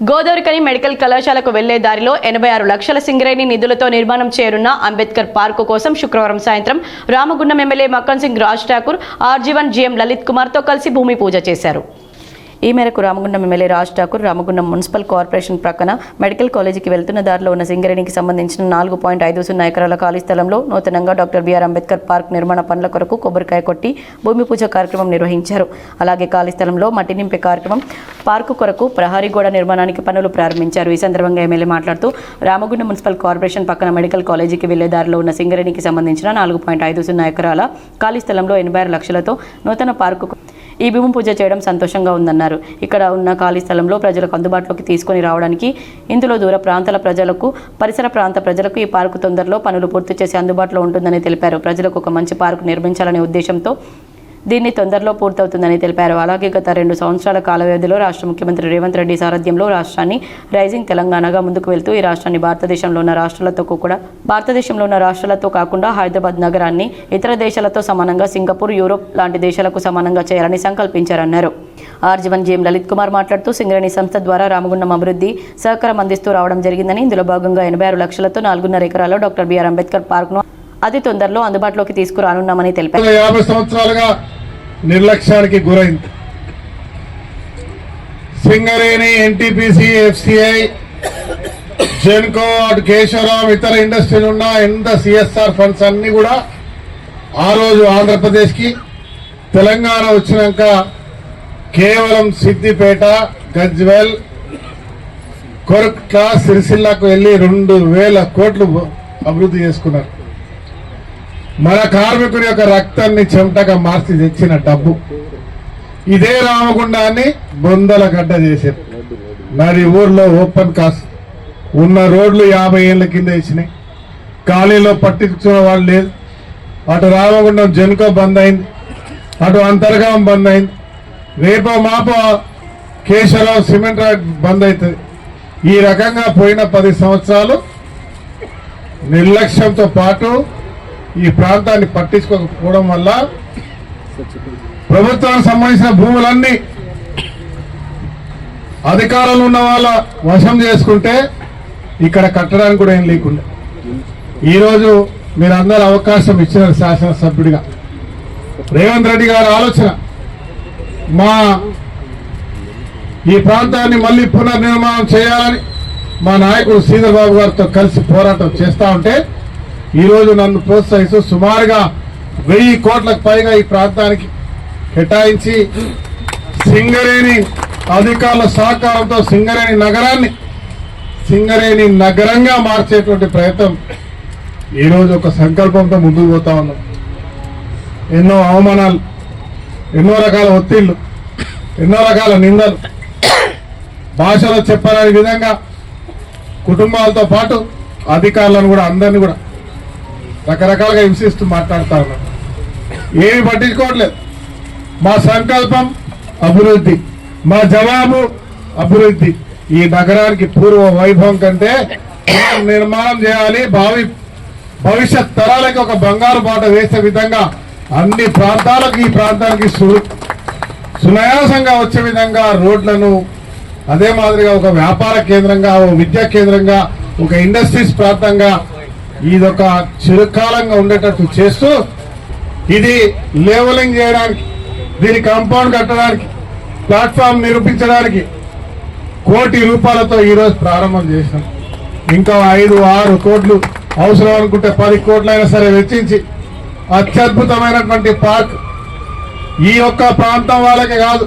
Godavarikhani medical కళాశాలకు వెళ్ళే దారిలో ఎనభై ఆరు లక్షల సింగరేణి నిధులతో నిర్మాణం చేయనున్న అంబేద్కర్ పార్కు కోసం శుక్రవారం సాయంత్రం Ramagundam MLA Makkan Singh Raj Thakur RG one GM Lalit కుమార్తో కలిసి భూమి పూజ చేశారు. ఈ మేరకు Ramagundam MLA Raj Thakur Ramagundam municipal corporation ప్రక్కన మెడికల్ కాలేజీకి వెళ్తున్న దారిలో ఉన్న సింగరేణికి సంబంధించిన నాలుగు పాయింట్ ఐదు సున్నా ఎకరాల ఖాళీ స్థలంలో నూతనంగా డాక్టర్ బిఆర్ అంబేద్కర్ పార్క్ నిర్మాణ పనుల కొరకు కొబ్బరికాయ కొట్టి భూమి పూజ కార్యక్రమం నిర్వహించారు. అలాగే ఖాళీ స్థలంలో మట్టి నింపే కార్యక్రమం పార్కు కొరకు ప్రహారీ గోడ నిర్మాణానికి పనులు ప్రారంభించారు. ఈ సందర్భంగా ఎమ్మెల్యే మాట్లాడుతూ రామగుండం మున్సిపల్ కార్పొరేషన్ పక్కన మెడికల్ కాలేజీకి వెళ్ళే దారిలో ఉన్న సింగరేణికి సంబంధించిన నాలుగు పాయింట్ ఐదు సున్నా ఎకరాల ఖాళీ స్థలంలో ఎనభై ఆరు లక్షలతో నూతన పార్కు ఈ భూమి పూజ చేయడం సంతోషంగా ఉందన్నారు. ఇక్కడ ఉన్న ఖాళీ స్థలంలో ప్రజలకు అందుబాటులోకి తీసుకొని రావడానికి ఇందులో దూర ప్రాంతాల ప్రజలకు పరిసర ప్రాంత ప్రజలకు ఈ పార్కు తొందరలో పనులు పూర్తి చేసి అందుబాటులో ఉంటుందని తెలిపారు. ప్రజలకు ఒక మంచి పార్కు నిర్మించాలనే ఉద్దేశంతో దీన్ని తొందరలో పూర్తవుతుందని తెలిపారు. అలాగే గత రెండు సంవత్సరాల కాల వ్యవధిలో రాష్ట్ర ముఖ్యమంత్రి రేవంత్ రెడ్డి సారథ్యంలో రాష్ట్రాన్ని రైజింగ్ తెలంగాణగా ముందుకు వెళ్తూ ఈ రాష్ట్రాన్ని భారతదేశంలో ఉన్న రాష్ట్రాలతో కూడా భారతదేశంలో ఉన్న రాష్ట్రాలతో కాకుండా హైదరాబాద్ నగరాన్ని ఇతర దేశాలతో సమానంగా సింగపూర్ యూరోప్ లాంటి దేశాలకు సమానంగా చేయాలని సంకల్పించారన్నారు. RG one GM Lalit Kumar మాట్లాడుతూ సింగరేణి సంస్థ ద్వారా రామగుండం అభివృద్ధి సహకారం అందిస్తూ రావడం జరిగిందని ఇందులో భాగంగా ఎనభై ఆరు లక్షలతో నాలుగున్నర ఎకరాల్లో డాక్టర్ బిఆర్ అంబేద్కర్ పార్క్ను అతి తొందరలో అందుబాటులోకి తీసుకురానున్నామని తెలిపారు. యాభై సంవత్సరాలుగా నిర్లక్ష్యానికి గురైంది. సింగరేణి ఎన్టీపీసీ ఎఫ్సిఐ జెన్కో అటు కేశవరావు ఇతర ఇండస్ట్రీలు ఉన్న ఎంత సిఎస్ఆర్ ఫండ్స్ అన్ని కూడా ఆ రోజు ఆంధ్రప్రదేశ్కి తెలంగాణ వచ్చినాక కేవలం సిద్దిపేట గజ్వెల్ కొరట్ల సిరిసిల్లకు వెళ్ళి రెండు వేల కోట్లు అభివృద్ధి చేసుకున్నారు. మన కార్మికుడి యొక్క రక్తాన్ని చెమటగా మార్చి తెచ్చిన డబ్బు. ఇదే రామగుండాన్ని బొందల గడ్డ చేశారు. నాది ఊర్లో ఓపెన్ కాస్ట్ ఉన్న రోడ్లు యాభై ఏళ్ళ కింద ఇచ్చినాయి. ఖాళీలో పట్టించుకున్న వాళ్ళు లేదు అటు రామగుండం జనుకో బంద్ అయింది. అటు అంతర్గాం బంద్ అయింది. రేపో మాపో కేశవరావు సిమెంట్ రాడ్ బంద్ అవుతుంది. ఈ రకంగా పోయిన పది సంవత్సరాలు నిర్లక్ష్యంతో పాటు ఈ ప్రాంతాన్ని పట్టించుకోకపోవడం వల్ల ప్రభుత్వానికి సంబంధించిన భూములన్నీ అధికారంలో ఉన్న వాళ్ళ వశం చేసుకుంటే ఇక్కడ కట్టడానికి కూడా ఏం లేకుండా. ఈరోజు మీరందరూ అవకాశం ఇచ్చిన శాసనసభ్యుడిగా. రేవంత్ రెడ్డి గారి ఆలోచన మా ఈ ప్రాంతాన్ని మళ్ళీ పునర్నిర్మాణం చేయాలని మా నాయకుడు శ్రీధర్ బాబు గారితో కలిసి పోరాటం చేస్తూ ఉంటే ఈరోజు నన్ను ప్రోత్సహిస్తూ సుమారుగా వెయ్యి కోట్లకు పైగా ఈ ప్రాంతానికి కేటాయించి సింగరేణి అధికారుల సహకారంతో సింగరేణి నగరాన్ని సింగరేణి నగరంగా మార్చేటువంటి ప్రయత్నం ఈరోజు ఒక సంకల్పంతో ముందుకు పోతా ఉన్నాం. ఎన్నో అవమానాలు ఎన్నో రకాల ఒత్తిళ్ళు ఎన్నో రకాల నిందలు భాషలో చెప్పరాని విధంగా కుటుంబాలతో పాటు అధికారులను కూడా అందరినీ కూడా రకరకాలుగా హింసిస్తూ మాట్లాడుతా ఉన్నాం ఏమి పట్టించుకోవట్లేదు. మా సంకల్పం అభివృద్ధి మా జవాబు అభివృద్ధి. ఈ నగరానికి పూర్వ వైభవం కంటే నిర్మాణం చేయాలి భావి భవిష్యత్ తరాలకి ఒక బంగారు బాట వేసే విధంగా అన్ని ప్రాంతాలకు ఈ ప్రాంతానికి సు- సునాయాసంగా వచ్చే విధంగా రోడ్లను అదే మాదిరిగా ఒక వ్యాపార కేంద్రంగా ఒక విద్యా కేంద్రంగా ఒక ఇండస్ట్రీస్ ప్రాంతంగా ఇదొక చిరకాలంగా ఉండేటట్టు చేస్తూ ఇది లేవలింగ్ చేయడానికి దీని కాంపౌండ్ కట్టడానికి ప్లాట్ఫామ్ నిరూపించడానికి కోటి రూపాయలతో ఈరోజు ప్రారంభం చేసినాం ఇంకా ఐదు ఆరు కోట్లు అవసరం అనుకుంటే పది కోట్లైనా సరే వెచ్చించి అత్యద్భుతమైనటువంటి పార్క్ ఈ యొక్క ప్రాంతం వాళ్ళకి కాదు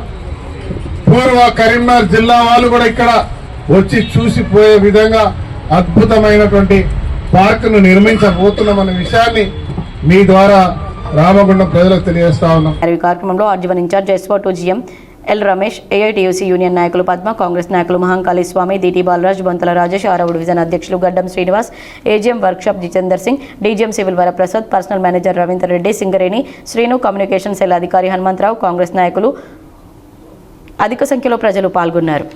పూర్వ కరీంనగర్ జిల్లా వాళ్ళు కూడా ఇక్కడ వచ్చి చూసిపోయే విధంగా అద్భుతమైనటువంటి పార్కును నిర్మించబోతున్నామనే విషయాన్ని మీ ద్వారా రామగుండం ప్రజలకు తెలియజేస్తా ఉన్నాం. ఈ కార్యక్రమంలో RG one incharge SO to GM L Ramesh AITUC union నాయకులు పద్మ కాంగ్రెస్ నాయకులు మహంకాళి స్వామి దీటి బాలరాజ్ బొంతల రాజేష్ ఆరవుడు డివిజన్ అధ్యక్షులు Gaddam Srinivas AGM workshop Jitender Singh DGM civil Varaprasad personnel manager Ravinder Reddy Singareni Srinu communication cell అధికారి హనుమంతరావు కాంగ్రెస్ నాయకులు. అధిక సంఖ్యలో ప్రజలు పాల్గొన్నారు.